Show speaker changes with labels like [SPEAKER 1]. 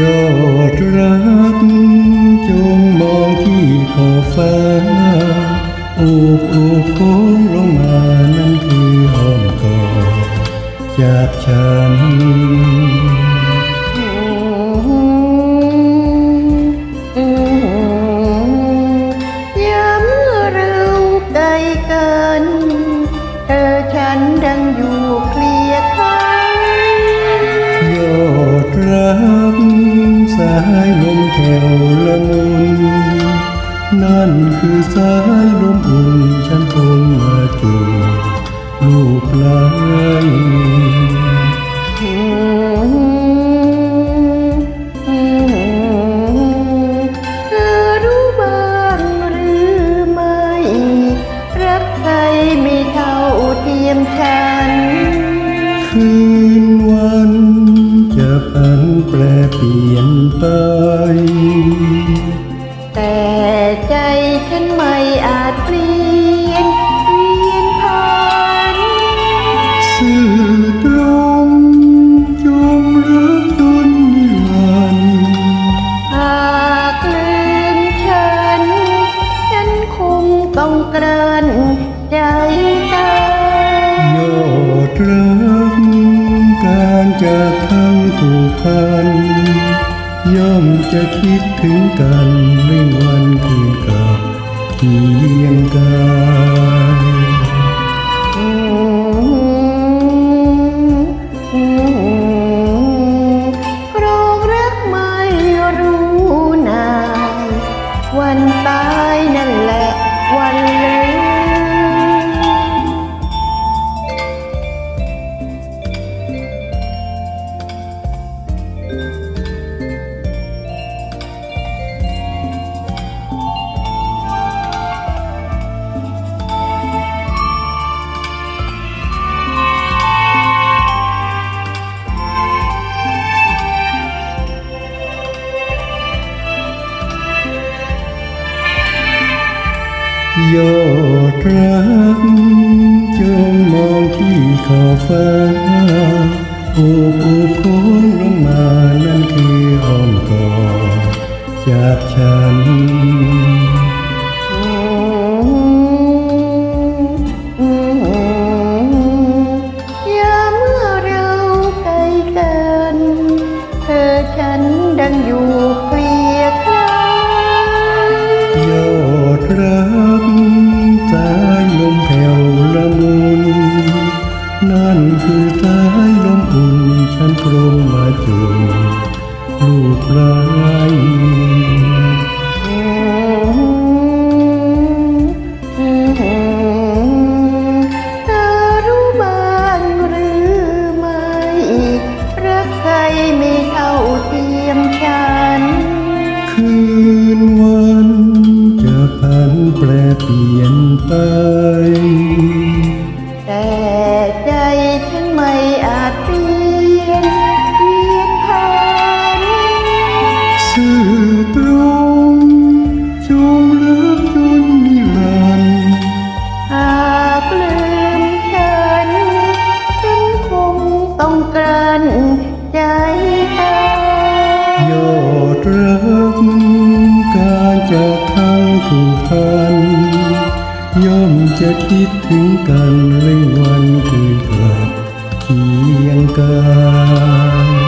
[SPEAKER 1] ยอดรัก จงมองที่ขอบฟ้าโอบโอบโค้งลงมานั่นคือห้อมกอดจากฉันา
[SPEAKER 2] ยล
[SPEAKER 1] มแถวละมุน นั่นคือสายลมอุ่นฉันคงมาจูบลูกไหล
[SPEAKER 2] เธอรู้บ้างหรือไม่รักใครไม่เท่าเทียมฉัน
[SPEAKER 1] คืนวันจะพัน แปรเปลี่ยนไป
[SPEAKER 2] แต่ใจฉันไม่อาจเปลี่ยนเวียนผ่าน
[SPEAKER 1] สื่อตรงจงรักจนนิรันดร์
[SPEAKER 2] หากลืมฉัน ฉันคงต้องกลั้นใจตาย
[SPEAKER 1] พัน ย่อมจะคิดถึงกันไม่วันคืนกับเคียงกาย
[SPEAKER 2] ย
[SPEAKER 1] อดรัก จงมองที่ขอบฟ้าโอบโอบโคนลงมานั่นคืออ้อมกอดจากฉัน
[SPEAKER 2] ลู
[SPEAKER 1] พัน ย่
[SPEAKER 2] อมจะ
[SPEAKER 1] คิดถึงกันเร่งวันคืนกลับเคียงกาย